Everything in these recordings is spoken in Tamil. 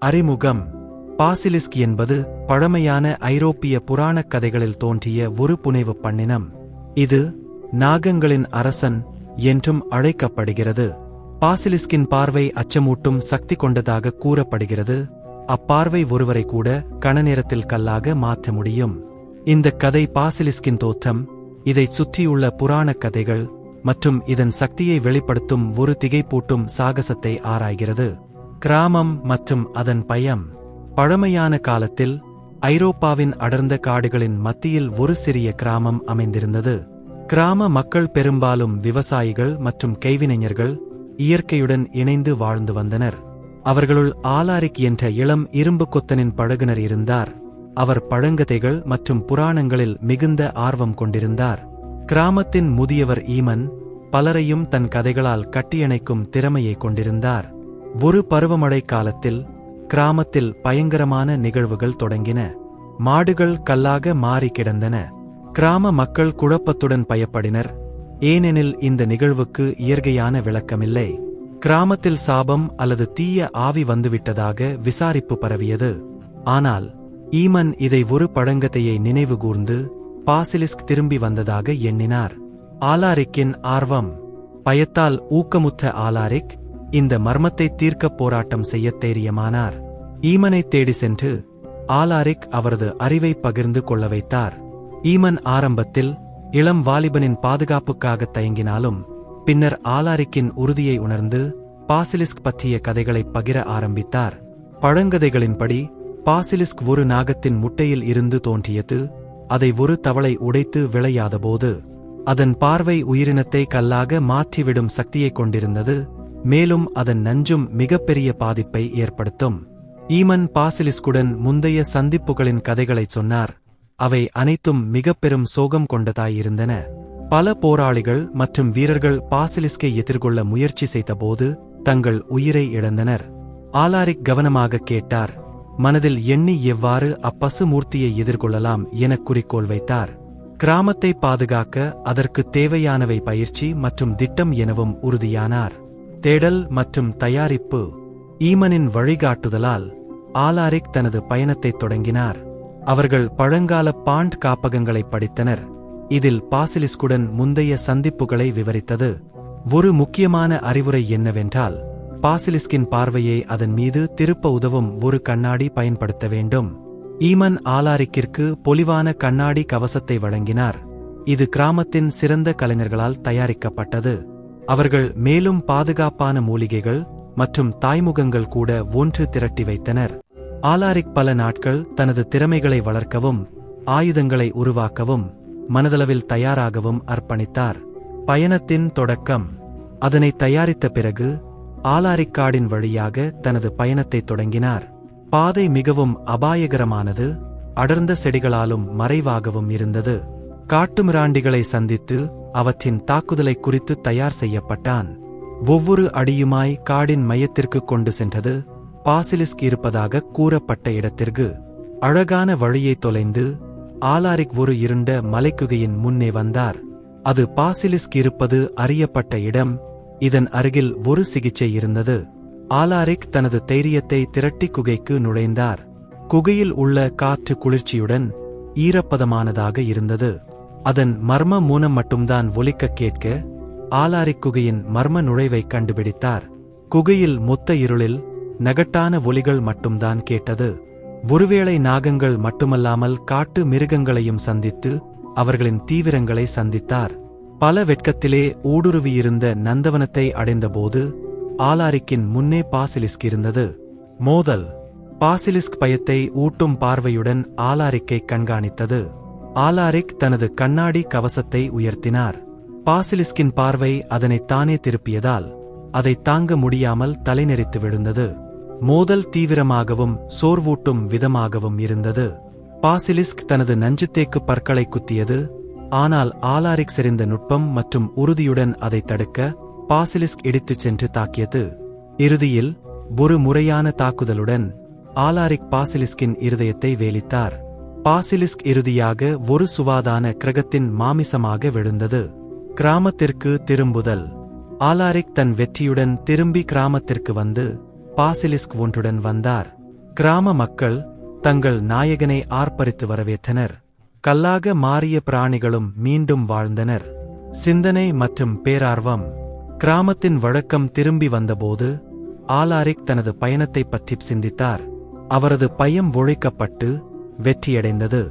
அறிமுகம். பாசிலிஸ்க் என்பது பழமையான ஐரோப்பிய புராணக் கதைகளில் தோன்றிய ஒரு புனைவுப் பண்ணினம். இது நாகங்களின் அரசன் என்றும் அழைக்கப்படுகிறது. பாசிலிஸ்கின் பார்வை அச்சமூட்டும் சக்தி கொண்டதாக கூறப்படுகிறது. அப்பார்வை ஒருவரை கூட கணநேரத்தில் கல்லாக மாற்ற முடியும். இந்த கதை பாசிலிஸ்கின் தோற்றம் இதை சுற்றியுள்ள புராணக் கதைகள் மற்றும் இதன் சக்தியை வெளிப்படுத்தும் ஒரு திகைப்பூட்டும் சாகசத்தை ஆராய்கிறது. கிராமம் மற்றும் அதன் பயம். பழமையான காலத்தில் ஐரோப்பாவின் அடர்ந்த காடுகளின் மத்தியில் ஒரு சிறிய கிராமம் அமைந்திருந்தது. கிராம மக்கள் பெரும்பாலும் விவசாயிகள் மற்றும் கைவினைஞர்கள் இயற்கையுடன் இணைந்து வாழ்ந்து வந்தனர். அவர்களுள் ஆலாரிக் என்ற இளம் இரும்பு கொத்தனின் பழகுனர் இருந்தார். அவர் பழங்கதைகள் மற்றும் புராணங்களில் மிகுந்த ஆர்வம் கொண்டிருந்தார். கிராமத்தின் முதியவர் ஈமன் பலரையும் தன் கதைகளால் கட்டியணைக்கும் திறமையை கொண்டிருந்தார். ஒரு பருவமழை காலத்தில் கிராமத்தில் பயங்கரமான நிகழ்வுகள் தொடங்கின. மாடுகள் கல்லாக மாறி கிடந்தன. கிராம மக்கள் குழப்பத்துடன் பயப்படினர். ஏனெனில் இந்த நிகழ்வுக்கு இயற்கையான விளக்கமில்லை. கிராமத்தில் சாபம் அல்லது தீய ஆவி வந்துவிட்டதாக விசாரிப்பு பரவியது. ஆனால் ஈமன் இதை ஒரு பழங்கதையை நினைவுகூர்ந்து பாசிலிஸ்க் திரும்பி வந்ததாக எண்ணினார். ஆலாரிக்கின் ஆர்வம் பயத்தால் ஊக்கமுற்ற ஆலாரிக் இந்த மர்மத்தை தீர்க்கப் போராட்டம் செய்யத் தைரியமானார் ஈமனைத் தேடி சென்று ஆலாரிக் அவரது அறிவை பகிர்ந்து கொள்ள வைத்தார். ஈமன் ஆரம்பத்தில் இளம் வாலிபனின் பாதுகாப்புக்காக தயங்கினாலும் பின்னர் ஆலாரிக்கின் உறுதியை உணர்ந்து பாசிலிஸ்க் பற்றிய கதைகளைப் பகிர ஆரம்பித்தார். பழங்கதைகளின்படி பாசிலிஸ்க் ஒரு நாகத்தின் முட்டையில் இருந்து தோன்றியது அதை ஒரு தவளை உடைத்து விளையாதபோது அதன் பார்வை உயிரினத்தை கல்லாக மாற்றிவிடும் சக்தியைக் கொண்டிருந்தது மேலும் அதன் நஞ்சும் மிகப்பெரிய பாதிப்பை ஏற்படுத்தும். ஈமன் பாசிலிஸ்குடன் முந்தைய சந்திப்புகளின் கதைகளைச் சொன்னார். அவை அனைத்தும் மிகப்பெரும் சோகம் கொண்டதாயிருந்தன. பல போராளிகள் மற்றும் வீரர்கள் பாசிலிஸ்கை எதிர்கொள்ள முயற்சி செய்தபோது தங்கள் உயிரை இழந்தனர். ஆலாரிக் கவனமாக கேட்டார். மனதில் எண்ணி எவ்வாறு அப்பசு மூர்த்தியை எதிர்கொள்ளலாம் என குறிக்கோள் வைத்தார். கிராமத்தை பாதுகாக்க அதற்கு தேவையானவை பயிற்சி மற்றும் திட்டம் எனவும் உறுதியானார். தேடல் மற்றும் தயாரிப்பு ஈமனின் வழிகாட்டுதலால் ஆலாரிக் தனது பயணத்தைத் தொடங்கினார். அவர்கள் பழங்கால பாண்ட் காப்பகங்களை படித்தனர். இதில் பாசிலிஸ்குடன் முந்தைய சந்திப்புகளை விவரித்தது. ஒரு முக்கியமான அறிவுரை என்னவென்றால் பாசிலிஸ்கின் பார்வையை அதன் மீது திருப்ப உதவும் ஒரு கண்ணாடி பயன்படுத்த வேண்டும். ஈமன் ஆலாரிக்கிற்கு பொலிவான கண்ணாடி கவசத்தை வழங்கினார். இது கிராமத்தின் சிறந்த கலைஞர்களால் தயாரிக்கப்பட்டது. அவர்கள் மேலும் பாதுகாப்பான மூலிகைகள் மற்றும் தாய்முகங்கள் கூட ஒன்று திரட்டி வைத்தனர். ஆலாரிக் பல நாட்கள் தனது திறமைகளை வளர்க்கவும் ஆயுதங்களை உருவாக்கவும் மனதளவில் தயாராகவும் அர்ப்பணித்தார். பயணத்தின் தொடக்கம். அதனை தயாரித்த பிறகு ஆலாரிக்காடின் வழியாக தனது பயணத்தை தொடங்கினார். பாதை மிகவும் அபாயகரமானது அடர்ந்த செடிகளாலும் மறைவாகவும் இருந்தது. காட்டுமிராண்டிகளை சந்தித்து அவற்றின் தாக்குதலை குறித்து தயார் செய்யப்பட்டான். ஒவ்வொரு அடியுமாய் காடின் மையத்திற்கு கொண்டு சென்றது. பாசிலிஸ்க் இருப்பதாக கூறப்பட்ட இடத்திற்கு அழகான வழியை தொலைந்து ஆலாரிக் ஒரு இருண்ட மலைக்குகையின் முன்னே வந்தார். அது பாசிலிஸ்க் இருப்பது அறியப்பட்ட இடம். இதன் அருகில் ஒரு சிகிச்சை இருந்தது. ஆலாரிக் தனது தைரியத்தை திரட்டி குகைக்கு நுழைந்தார். குகையில் உள்ள காற்று குளிர்ச்சியுடன் ஈரப்பதமானதாக இருந்தது. அதன் மர்ம மூனம் மட்டும்தான் ஒலிக்க கேட்க ஆலாரிக் குகையின் மர்ம நுழைவைக் கண்டுபிடித்தார். குகையில் மொத்த இருளில் நகட்டான ஒலிகள் மட்டும்தான் கேட்டது. ஒருவேளை நாகங்கள் மட்டுமல்லாமல் காட்டு மிருகங்களையும் சந்தித்து அவர்களின் தீவிரங்களை சந்தித்தார். பல வெட்கத்திலே ஊடுருவியிருந்த நந்தவனத்தை அடைந்தபோது ஆலாரிக்கின் முன்னே பாசிலிஸ்க் இருந்தது. மோதல். பாசிலிஸ்க் பயத்தை ஊட்டும் பார்வையுடன் ஆலாரிக்கை கண்காணித்தது. ஆலாரிக் தனது கண்ணாடி கவசத்தை உயர்த்தினார். பாசிலிஸ்கின் பார்வை அதனை தானே திருப்பியதால் அதை தாங்க முடியாமல் தலைநெறித்து விழுந்தது. மோதல் தீவிரமாகவும் சோர்வூட்டும் விதமாகவும் இருந்தது. பாசிலிஸ்க் தனது நஞ்சுத்தேக்கு பற்களை குத்தியது. ஆனால் ஆலாரிக் செறிந்த நுட்பம் மற்றும் உறுதியுடன் அதை தடுக்க பாசிலிஸ்க் இடித்துச் சென்று தாக்கியது. இறுதியில் ஒரு முறையான தாக்குதலுடன் ஆலாரிக் பாசிலிஸ்கின் இருதயத்தை வேலித்தார். பாசிலிஸ்க் இறுதியாக ஒரு சுவாதான கிரகத்தின் மாமிசமாக விழுந்தது. கிராமத்திற்கு திரும்புதல். ஆலாரிக் தன் வெற்றியுடன் திரும்பி கிராமத்திற்கு வந்து பாசிலிஸ்க் ஒன்றுடன் வந்தார். கிராம மக்கள் தங்கள் நாயகனை ஆர்ப்பரித்து வரவேற்றனர். கல்லாக மாறிய பிராணிகளும் மீண்டும் வாழ்ந்தனர். சிந்தனை மற்றும் பேரார்வம். கிராமத்தின் வழக்கம் திரும்பி வந்தபோது ஆலாரிக் தனது பயணத்தை பற்றி சிந்தித்தார். அவரது பயம் ஒழிக்கப்பட்டு வெற்றியடைந்தது.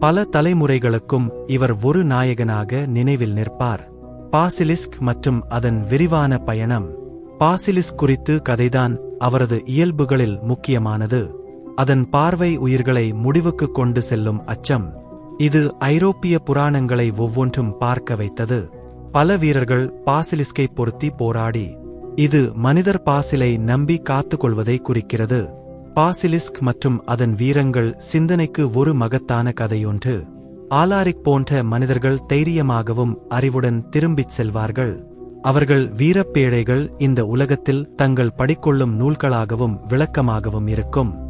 பல தலைமுறைகளுக்கும் இவர் ஒரு நாயகனாக நினைவில் நிற்பார். பாசிலிஸ்க் மற்றும் அதன் விரிவான பயணம். பாசிலிஸ்க் குறித்து கதைதான் அவரது இயல்புகளில் முக்கியமானது. அதன் பார்வை உயிர்களை முடிவுக்கு கொண்டு செல்லும் அச்சம். இது ஐரோப்பிய புராணங்களை ஒவ்வொன்றும் பார்க்க வைத்தது. பல வீரர்கள் பாசிலிஸ்கை பொருத்தி போராடி. இது மனிதர் பாசிலை நம்பி காத்துக்கொள்வதை குறிக்கிறது. பாசிலிஸ்க் மற்றும் அதன் வீரங்கள் சிந்தனைக்கு ஒரு மகத்தான கதையொன்று. ஆலாரிக் போன்ற மனிதர்கள் தைரியமாகவும் அறிவுடன் திரும்பிச் செல்வார்கள். அவர்கள் வீரப்பேழைகள் இந்த உலகத்தில் தங்கள் படிக்கொள்ளும் நூல்களாகவும் விளக்கமாகவும் இருக்கும்.